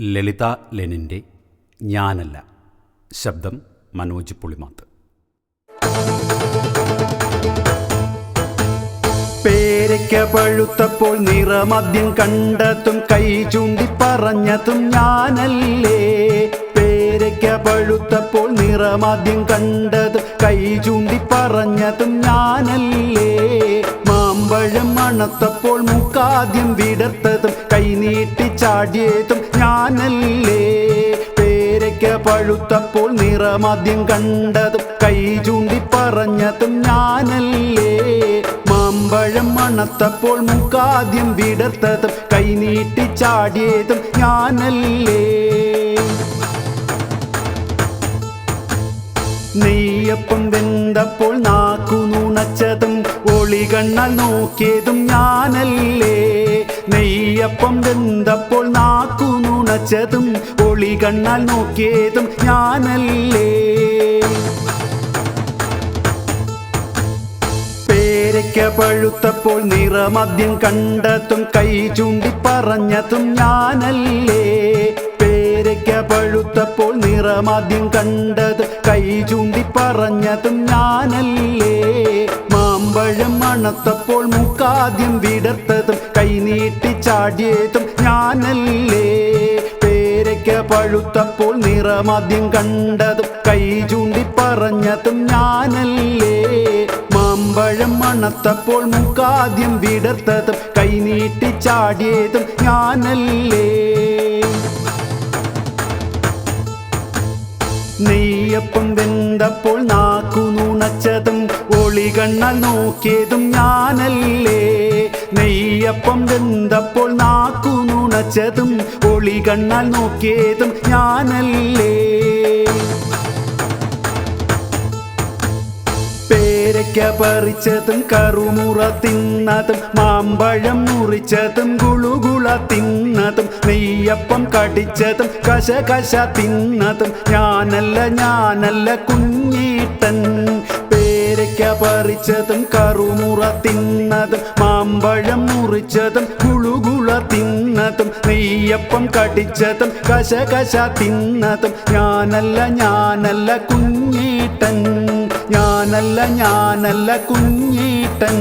ലളിത ലെനിന്റെ ഞാനല്ല. ശബ്ദം മനോജ് പുളിമാത്ത്. പേരയ്ക്ക പഴുത്തപ്പോൾ നിറമദ്യം കണ്ടതും കൈ ചൂണ്ടി പറഞ്ഞതും ഞാനല്ലേ. പേരയ്ക്ക പഴുത്തപ്പോൾ നിറമദ്യം കണ്ടതും കൈ ചൂണ്ടി പറഞ്ഞതും ഞാനല്ലേ മുക്കാദ്യം വിടർത്തതും കൈനീട്ടി ചാടിയതും ഞാനല്ലേ. പേരയ്ക്ക പഴുത്തപ്പോൾ നിറമാദ്യം കണ്ടതും കൈ ചൂണ്ടി പറഞ്ഞതും ഞാനല്ലേ. മാമ്പഴം മണത്തപ്പോൾ മുക്കാദ്യം വിടർത്തതും കൈനീട്ടി ചാടിയതും ഞാനല്ലേ. നെയ്യപ്പം വെന്തപ്പോൾ നാക്കു നുണച്ചതും ഒളി കണ്ണാൽ നോക്കിയതും ഞാനല്ലേ. നെയ്യപ്പം വെന്തപ്പോൾ നാക്കു നുണച്ചതും ഒളി കണ്ണാൽ നോക്കിയതും ഞാനല്ലേ. പേരയ്ക്ക പഴുത്തപ്പോൾ നിറമദ്യം കണ്ടതും കൈ ചൂണ്ടി പറഞ്ഞതും ഞാനല്ലേ. പേരയ്ക്ക പഴുത്തപ്പോൾ നിറമദ്യം കണ്ടതും കൈ ചൂണ്ടി പറഞ്ഞതും ഞാനല്ലേ. മണത്തപ്പോൾ മുക്കാദ്യം വിടർത്തതും കൈനീട്ടി ചാടിയതും ഞാനല്ലേ? പേരയ്ക്ക പഴുത്തപ്പോൾ നിറമാദ്യം കണ്ടതും കൈ ചൂണ്ടി പറഞ്ഞതും ഞാനല്ലേ? മാമ്പഴം മണത്തപ്പോൾ മുക്കാദ്യം വിടർത്തതും കൈനീട്ടി ചാടിയതും ഞാനല്ലേ? നെയ്യപ്പം വെന്തപ്പോൾ നാക്കു നുണച്ചതും കണ്ണാൽ നോക്കിയതും ഞാനല്ലേ. നെയ്യപ്പം വെന്തപ്പോൾ നാക്കു നുണച്ചതും ഒളി കണ്ണാൽ നോക്കിയതും ഞാനല്ലേ. പേരയ്ക്ക പറിച്ചതും കറുമുറ തിന്നതും മാമ്പഴം മുറിച്ചതും ഗുളുകുള തിന്നതും നെയ്യപ്പം കടിച്ചതും കശ കശ തിന്നതും ഞാനല്ല ഞാനല്ല കുഞ്ഞീട്ടൻ. പേരയ്ക്ക പറിച്ചതും കറുമുറ തിന്നതും മാമ്പഴം മുറിച്ചതും കുളുകുള തിന്നതും നെയ്യപ്പം കടിച്ചതും കശ കശ തിന്നതും. ഞാനല്ല ഞാനല്ല കുഞ്ഞീട്ടൻ. ഞാനല്ല ഞാനല്ല കുഞ്ഞീട്ടൻ.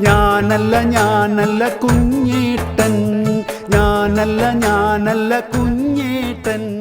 ഞാനല്ല ഞാനല്ല കുഞ്ഞീട്ടൻ. ഞാനല്ല ഞാനല്ല കുഞ്ഞീട്ടൻ.